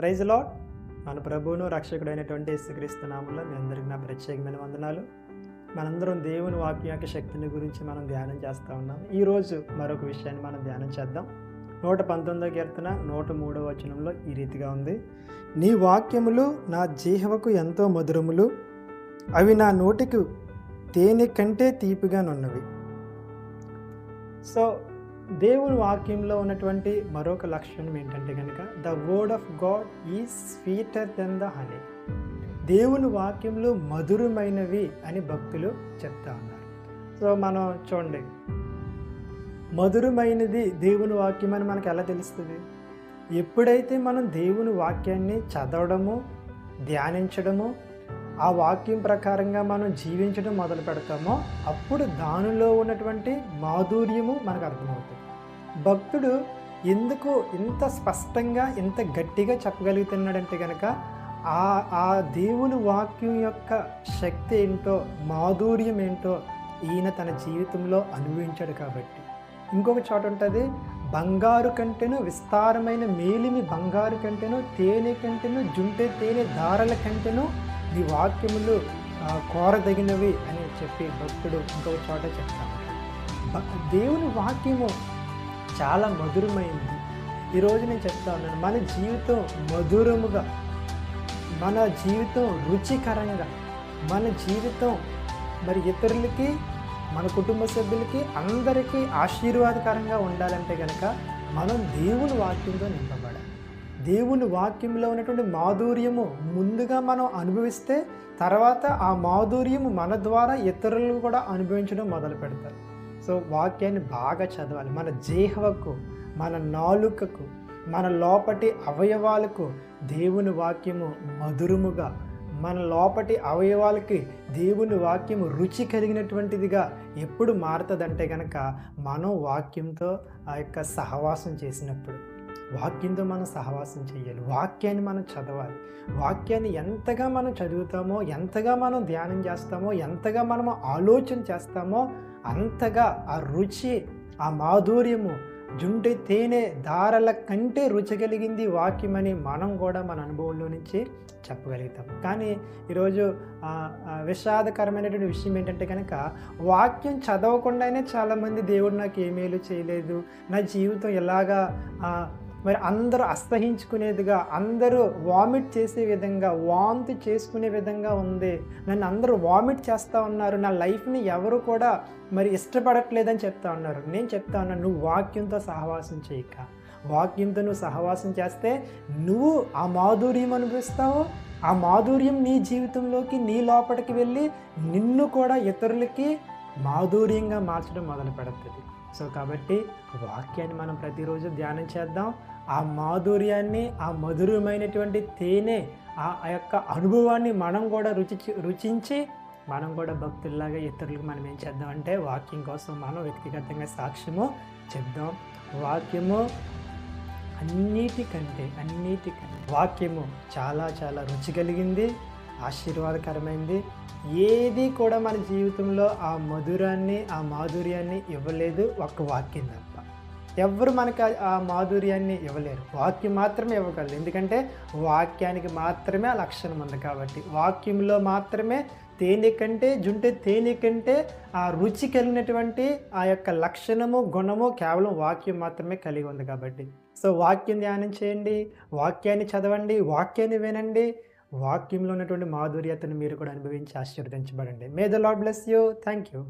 Praise lord మన ప్రభువును రక్షకుడైనటువంటి యేసుక్రీస్తు నామంలో మీ అందరికీ నా ప్రత్యేకమైన వందనాలు. మనందరం దేవుని వాక్యం యొక్క శక్తిని గురించి మనం ధ్యానం చేస్తూ ఉన్నాం. ఈరోజు మరొక విషయాన్ని మనం ధ్యానం చేద్దాం. నూట పంతొమ్మిదో కీర్తన నూట మూడో వచనంలో ఈ రీతిగా ఉంది. నీ వాక్యములు నా జీహవకు ఎంతో మధురములు. అవి నా నోటికి తేనె కంటే తీపిగానున్నవి సో దేవుని వాక్యంలో ఉన్నటువంటి మరొక లక్షణం ఏంటంటే కనుక the word of God is sweeter than the honey దేవుని వాక్యంలో మధురమైనవి అని భక్తులు చెప్తా ఉన్నారు. సో మనం చూడండి. మధురమైనది దేవుని వాక్యం అని మనకు ఎలా తెలుస్తుంది? ఎప్పుడైతే మనం దేవుని వాక్యాన్ని చదవడము ధ్యానించడము ఆ వాక్యం ప్రకారంగా మనం జీవించడం మొదలు పెడతామో అప్పుడు దానిలో ఉన్నటువంటి మాధుర్యము మనకు అర్థమవుతుంది. భక్తుడు ఎందుకు ఇంత స్పష్టంగా ఇంత గట్టిగా చెప్పగలుగుతున్నాడంటే కనుక ఆ ఆ దేవుని వాక్యం యొక్క శక్తి ఏంటో మాధుర్యం ఏంటో ఈయన తన జీవితంలో అనుభవించాడు కాబట్టి. ఇంకొక చోట ఉంటుంది బంగారు కంటేను విస్తారమైన మేలిమి బంగారు కంటేను తేనె కంటేను జుంటే తేనె దారల కంటేను నీ వాక్యములు కోరదగినవి అని చెప్పి భక్తుడు ఇంకొక చోట చెప్తాడు. దేవుని వాక్యము చాలా మధురమైంది ఈరోజు నేను చెప్తా ఉన్నాను మన జీవితం మధురముగా మన జీవితం రుచికరంగా మన జీవితం మరి ఇతరులకి మన కుటుంబ సభ్యులకి అందరికీ ఆశీర్వాదకరంగా ఉండాలంటే కనుక మనం దేవుని వాక్యంతో నింపబడాలి. దేవుని వాక్యంలో ఉన్నటువంటి మాధుర్యము ముందుగా మనం అనుభవిస్తే తర్వాత ఆ మాధుర్యము మన ద్వారా ఇతరులు కూడా అనుభవించడం మొదలు పెడతారు. సో వాక్యాన్ని బాగా చదవాలి. మన జీహవకు మన నాలుకకు మన లోపటి అవయవాలకు దేవుని వాక్యము మధురముగా మన లోపటి అవయవాలకి దేవుని వాక్యము రుచి కలిగినటువంటిదిగా ఎప్పుడు మారుతుందంటే కనుక మనం వాక్యంతో ఆ యొక్క సహవాసం చేసినప్పుడు. వాక్యంతో మనం సహవాసం చేయాలి వాక్యాన్ని మనం చదవాలి. వాక్యాన్ని ఎంతగా మనం చదువుతామో ఎంతగా మనం ధ్యానం చేస్తామో ఎంతగా మనము ఆలోచన చేస్తామో అంతగా ఆ రుచి ఆ మాధుర్యము జుంటి తేనె దారల కంటే రుచి కలిగింది వాక్యమని మనం కూడా మన అనుభవంలో నుంచి చెప్పగలుగుతాం కానీ ఈరోజు విషాదకరమైనటువంటి విషయం ఏంటంటే కనుక వాక్యం చదవకుండానే చాలామంది దేవుడు నాకు ఏమేలు చేయలేదు. నా జీవితం ఎలాగా మరి అందరూ అస్తహించుకునేదిగా అందరూ వామిట్ చేసే విధంగా వాంతి చేసుకునే విధంగా ఉంది. నన్ను అందరూ వామిట్ చేస్తూ ఉన్నారు. నా లైఫ్ని ఎవరు కూడా మరి ఇష్టపడట్లేదని చెప్తా ఉన్నారు. నేను చెప్తా ఉన్నాను నువ్వు వాక్యంతో సహవాసం చేయక. వాక్యంతో నువ్వు సహవాసం చేస్తే నువ్వు ఆ మాధుర్యం అనుభవిస్తావు. ఆ మాధుర్యం నీ జీవితంలోకి నీ లోపలికి వెళ్ళి నిన్ను కూడా ఇతరులకి మాధుర్యంగా మార్చడం మొదలు పెడుతుంది. సో కాబట్టి వాక్యాన్ని మనం ప్రతిరోజు ధ్యానం చేద్దాం. ఆ మాధుర్యాన్ని ఆ మధురమైనటువంటి తేనె ఆ యొక్క అనుభవాన్ని మనం కూడా రుచి రుచించి మనం కూడా భక్తుల్లాగా ఇతరులకు మనం ఏం చేద్దామంటే వాక్యం కోసం మనం వ్యక్తిగతంగా సాక్ష్యము చెప్దాం. వాక్యము అన్నిటికంటే అన్నిటికంటే వాక్యము చాలా చాలా రుచి కలిగింది. ఆశీర్వాదకరమైంది. ఏది కూడా మన జీవితంలో ఆ మధురాన్ని ఆ మాధుర్యాన్ని ఇవ్వలేదు ఒక్క వాక్యం తప్ప. ఎవరు మనకు ఆ- ఆ మాధుర్యాన్ని ఇవ్వలేరు. వాక్యం మాత్రమే ఇవ్వగలరు. ఎందుకంటే వాక్యానికి మాత్రమే ఆ లక్షణం ఉంది కాబట్టి. వాక్యంలో మాత్రమే తేనె కంటే జుంటే తేనె కంటే ఆ రుచి కలిగినటువంటి ఆ యొక్క లక్షణము గుణము కేవలం వాక్యం మాత్రమే కలిగి ఉంది కాబట్టి. సో వాక్యం ధ్యానం చేయండి. వాక్యాన్ని చదవండి. వాక్యాన్ని వినండి. వాక్యంలో ఉన్నటువంటి మాధుర్యతను మీరు కూడా అనుభవించి ఆశీర్వదించబడండి. May the lord bless you thank you